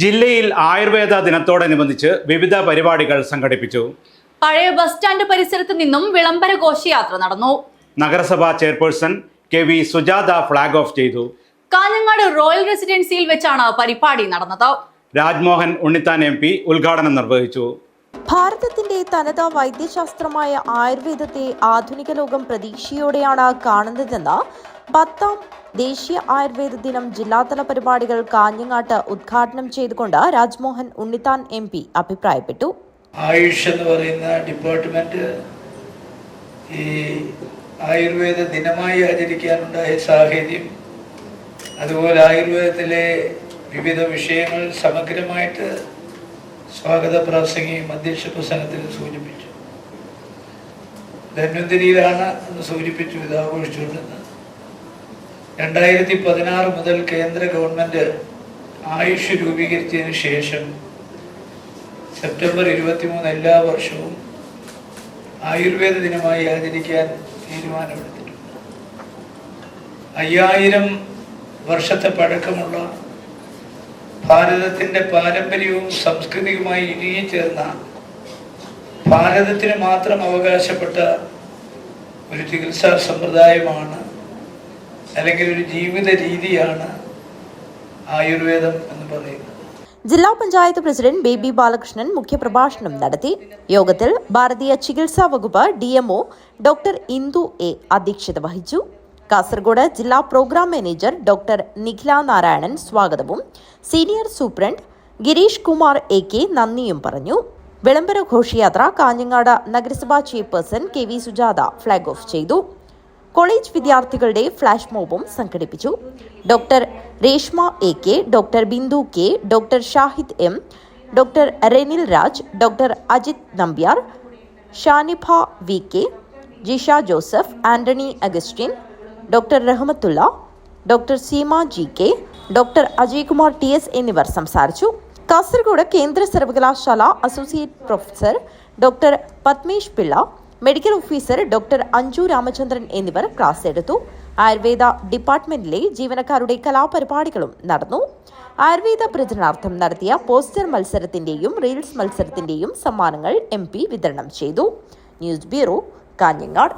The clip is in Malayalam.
ജില്ലയിൽ ആയുർവേദ ദിനത്തോടനുബന്ധിച്ച് വിവിധ പരിപാടികൾ സംഘടിപ്പിച്ചു. പഴയ ബസ് സ്റ്റാൻഡ് പരിസരത്ത് നിന്നും വിളംബര ഘോഷയാത്ര നടന്നു. നഗരസഭാ chairperson K V Sujatha flag off ചെയ്തു. കാഞ്ഞങ്ങാട് റോയൽ റെസിഡൻസിയിൽ വെച്ചാണ് പരിപാടി നടന്നത്. രാജ്മോഹൻ ഉണ്ണിത്താൻ എം പി ഉദ്ഘാടനം നിർവഹിച്ചു. ഭാരതത്തിന്റെ തനത വൈദ്യശാസ്ത്രമായ ആയുർവേദത്തെ ആധുനിക ലോകം പ്രതീക്ഷയോടെയാണ് കാണുന്നതെന്ന് പത്താം ദേശീയ ആയുർവേദ ദിനം ജില്ലാതല പരിപാടികൾ കാഞ്ഞങ്ങാട്ട് ഉദ്ഘാടനം ചെയ്തുകൊണ്ട് രാജ്മോഹൻ ഉണ്ണിത്താൻ എം പി അഭിപ്രായപ്പെട്ടു. ആയുഷ് എന്ന് പറയുന്ന ഡിപ്പാർട്ട്മെന്റ് ഈ ആയുർവേദ ദിനമായി ആചരിക്കാനുണ്ടായ സാഹചര്യം അതുപോലെ ആയുർവേദത്തിലെ വിവിധ വിഷയങ്ങൾ സമഗ്രമായിട്ട് സ്വാഗത പ്രാസംഗിയും അധ്യക്ഷ പ്രസംഗത്തിൽ സൂചിപ്പിച്ചു. ധന്വന്തിരിയിലാണ് എന്ന് സൂചിപ്പിച്ചു ഇത് ആഘോഷിച്ചുകൊണ്ടിരുന്നത്. രണ്ടായിരത്തി പതിനാറ് മുതൽ കേന്ദ്ര ഗവൺമെന്റ് ആയുഷ് രൂപീകരിച്ചതിന് ശേഷം സെപ്റ്റംബർ ഇരുപത്തിമൂന്ന് എല്ലാ വർഷവും ആയുർവേദ ദിനമായി ആചരിക്കാൻ തീരുമാനമെടുത്തിട്ടുണ്ട്. അയ്യായിരം വർഷത്തെ പഴക്കമുള്ള ഭാരതത്തിന്റെ പാരമ്പര്യവും സംസ്കൃതിയുമായി ഇഴുകിച്ചേർന്ന ഭാരതത്തിന് മാത്രം അവകാശപ്പെട്ട ഒരു ചികിത്സാ സമ്പ്രദായമാണ് അല്ലെങ്കിൽ ഒരു ജീവിത രീതിയാണ് ആയുർവേദം എന്ന് പറയുന്നത്. ജില്ലാ പഞ്ചായത്ത് പ്രസിഡന്റ് ബേബി ബാലകൃഷ്ണൻ മുഖ്യപ്രഭാഷണം നടത്തി. യോഗത്തിൽ ഭാരതീയ ചികിത്സാ വകുപ്പ് D DMO doctor Indu A അധ്യക്ഷത വഹിച്ചു. കാസർഗോഡ് ജില്ലാ programme manager doctor Nikhila Narayanan സ്വാഗതവും. Senior superintendent Girish Kumar A K നന്ദിയും പറഞ്ഞു. വിളംബര ഘോഷയാത്ര കാഞ്ഞങ്ങാട് നഗരസഭാ chairperson K V Sujatha flag off ചെയ്തു. കോളേജ് വിദ്യാർത്ഥികളുടെ ഫ്ലാഷ് മോബും സംഘടിപ്പിച്ചു. Doctor Reshma A K doctor Bindu K doctor Shahid M doctor Renil Raj doctor Ajith Nambiar Shanifa V K Jisha Joseph Antony Augustine doctor Rahmathulla doctor Seema G K doctor Ajaykumar T S എന്നിവർ സംസാരിച്ചു. കാസർഗോഡ് കേന്ദ്ര സർവകലാശാല associate professor doctor Padmesh Pillai medical officer doctor Anju Ramachandran എന്നിവർ ക്ലാസ് എടുത്തു. ആയുർവേദ ഡിപ്പാർട്ട്മെന്റിലെ ജീവനക്കാരുടെ കലാപരിപാടികളും നടന്നു. ആയുർവേദ പ്രചരണാർത്ഥം നടത്തിയ പോസ്റ്റർ മത്സരത്തിന്റെയും റീൽസ് മത്സരത്തിന്റെയും സമ്മാനങ്ങൾ എം വിതരണം ചെയ്തു. News bureau Kanhangad.